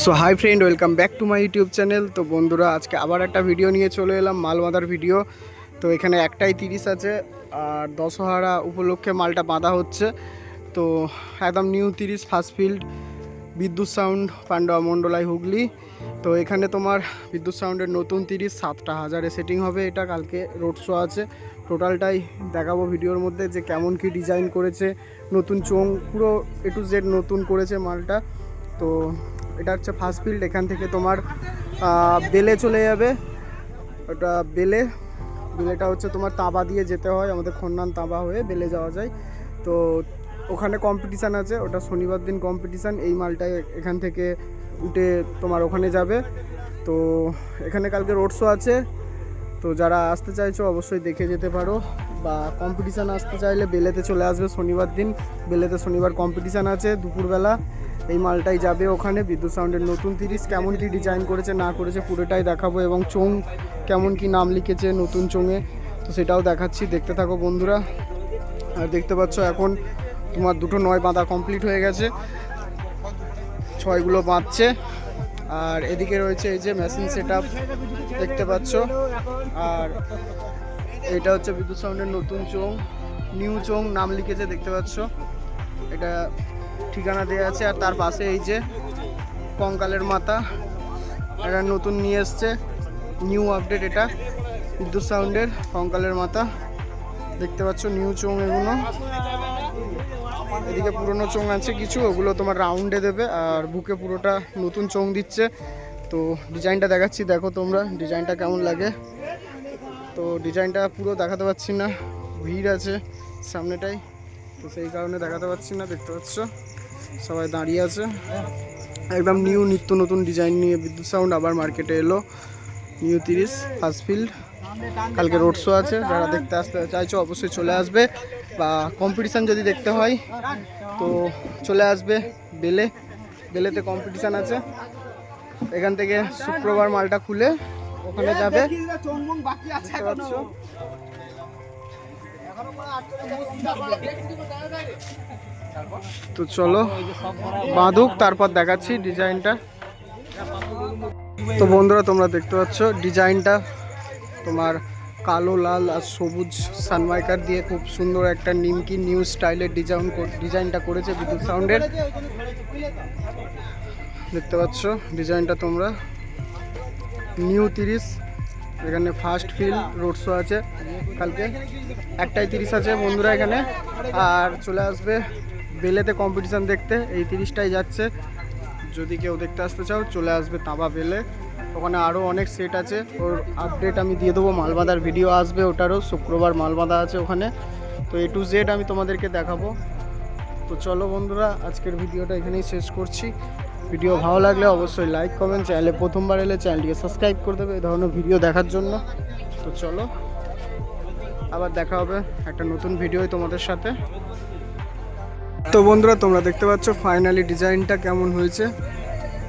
So hi friend welcome back to my YouTube channel তো বন্ধুরা, আজকে আবার একটা ভিডিও নিয়ে চলে এলাম মাল বাঁধার ভিডিও তো এখানে একটাই তিরিশ আছে, আর দশহারা উপলক্ষে মালটা বাঁধা হচ্ছে। তো একদম নিউ তিরিশ ফার্স্ট ফিল্ড বিদ্যুৎ সাউন্ড পান্ডা মণ্ডলাই, হুগলি। তো এখানে তোমার বিদ্যুৎ সাউন্ডের নতুন তিরিশ, সাতটা হাজারে সেটিং হবে এটা, কালকে রোড শো আছে। টোটালটাই দেখাবো ভিডিওর মধ্যে যে কেমন কি ডিজাইন করেছে, নতুন চোং পুরো এ টু জেড নতুন করেছে মালটা। তো এটা হচ্ছে ফার্স্ট ফিল্ড এখান থেকে তোমার বেলে চলে যাবে। ওটা বেলে, বেলেটা হচ্ছে তোমার তাঁবা দিয়ে যেতে হয়, আমাদের খন্নান তাঁবা হয়ে বেলে যাওয়া যায়। তো ওখানে কম্পিটিশান আছে, ওটা শনিবার দিন কম্পিটিশান এই মালটা এখান থেকে উঠে তোমার ওখানে যাবে। তো এখানে কালকে রোড শো আছে, তো যারা আসতে চাইছো অবশ্যই দেখে যেতে পারো। বা কম্পিটিশান আসতে চাইলে বেলেতে চলে আসবে শনিবার দিন। বেলেতে শনিবার কম্পিটিশান আছে দুপুরবেলা। এই মালটাই যাবে ওখানে। বিদ্যুৎ সাউন্ডের নতুন তিরিশ, কেমন কি ডিজাইন করেছে, না করেছে, পুরোটাই দেখাবো এবং চোং কেমন কি নাম লিখেছে নতুন চোঙে। তো সেটাও দেখাচ্ছি, দেখতে থাকো বন্ধুরা। আর দেখতে পাচ্ছ এখন তোমার দুটো নয় বাঁধা কমপ্লিট হয়ে গেছে। ছয়গুলো বাঁধছে। আর এদিকে রয়েছে এই যে মেশিন সেট দেখতে পাচ্ছ। আর এটা হচ্ছে বিদ্যুৎ সাউন্ডের নতুন চোং নিউ চোং নাম লিখেছে, দেখতে পাচ্ছ। এটা ঠিকানা দেওয়া আছে আর তার পাশে এই যে কঙ্কালের মাথা। এটা নতুন নিয়ে এসছে নিউ আপডেট এটা, বিদ্যুৎ সাউন্ডের কঙ্কালের মাথা। দেখতে পাচ্ছ নিউ চোং এগুলো। এদিকে পুরনো চোং আছে কিছু, ওগুলো তোমার রাউন্ডে দেবে আর বুকে পুরোটা নতুন চোং দিচ্ছে। তো ডিজাইনটা দেখাচ্ছি, দেখো তোমরা ডিজাইনটা কেমন লাগে। তো ডিজাইনটা পুরো দেখাতে পাচ্ছি না, ভিড় আছে সামনেটাই। তো সেই কারণে দেখাতে পাচ্ছি না দেখতে পাচ্ছ? সবাই দাঁড়িয়ে আছে। একদম নিউ নিত্য নতুন ডিজাইন নিয়ে বিদ্যুৎ সাউন্ড আবার মার্কেটে এলো। নিউ তিরিশ ফার্স্ট ফিল্ড কালকে রোড শো আছে যারা দেখতে আসতে চাইছো অবশ্যই চলে আসবে। বা কম্পিটিশান যদি দেখতে হয় তো চলে আসবে বেলে। বেলেতে কম্পিটিশান আছে। এখান থেকে শুক্রবার মালটা খুলে ওখানে যাবে। দেখতে পাচ্ছ? তো চলো, বাঁধুক, তারপর দেখাচ্ছি ডিজাইনটা। তো বন্ধুরা, তোমরা দেখতে পাচ্ছ, ডিজাইনটা তোমার কালো, লাল আর সবুজ সানমাইকার দিয়ে খুব সুন্দর একটা নিমকি নিউ স্টাইলের ডিজাইন ডিজাইনটা করেছে বিদ্যুৎ সাউন্ডের। দেখতে পাচ্ছ, ডিজাইনটা তোমরা নিউ তিরিশ এখানে ফার্স্ট ফিল রোড শো আছে কালকে। একটাই তিরিশ আছে বন্ধুরা এখানে। আর চলে আসবে বেলেতে কম্পিটিশান দেখতে। এই তিরিশটাই যাচ্ছে। যদি কেউ দেখতে আসতে চাও, চলে আসবে তাঁবা বেলে। ওখানে আরও অনেক সেট আছে। ওর আপডেট আমি দিয়ে দেবো। মালবাঁধার ভিডিও আসবে ওটারও। শুক্রবার মালবাঁধা আছে ওখানে। তো এ টু জেড আমি তোমাদেরকে দেখাবো। তো চলো বন্ধুরা, আজকের ভিডিওটা এখানেই শেষ করছি। ভিডিও ভালো লাগলে অবশ্যই লাইক কমেন্ট চ্যানেলে প্রথমবার এলে চ্যানেলটিকে সাবস্ক্রাইব করে দেবে এই ধরনের ভিডিও দেখার জন্য। তো চলো, আবার দেখা হবে একটা নতুন ভিডিও তোমাদের সাথে। তো বন্ধুরা, তোমরা দেখতে পাচ্ছ ফাইনালি ডিজাইনটা কেমন হয়েছে।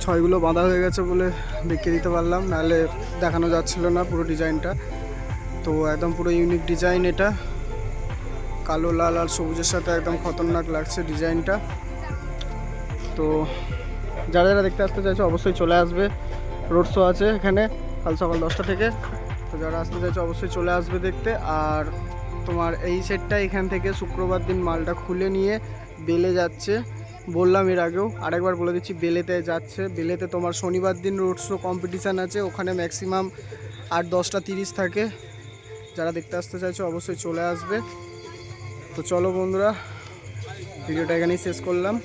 ছয়গুলো বাঁধা হয়ে গেছে বলে দেখিয়ে দিতে পারলাম, নাহলে দেখানো যাচ্ছিল না পুরো ডিজাইনটা তো একদম পুরো ইউনিক ডিজাইন এটা। কালো, লাল আর সবুজের সাথে একদম খতরনাক লাগছে ডিজাইনটা তো যারা যারা দেখতে আসতে চাইছো অবশ্যই চলে আসবে। রোড শো আছে এখানে, কাল সকাল দশটা থেকে। তো যারা আসতে চাইছো অবশ্যই চলে আসবে দেখতে। আর তোমার এই সেটটা এখান থেকে শুক্রবার দিন মালটা খুলে নিয়ে বেলে যাচ্ছে। বললাম এর আগেও, আরেকবার বলে দিচ্ছি, বেলেতে যাচ্ছে। বেলেতে তোমার শনিবার দিন রোড শো কম্পিটিশান আছে, ওখানে ম্যাক্সিমাম আট, দশটা, তিরিশ থাকে। যারা দেখতে আসতে চাইছো অবশ্যই চলে আসবে। তো চলো বন্ধুরা, ভিডিওটা এখানেই শেষ করলাম।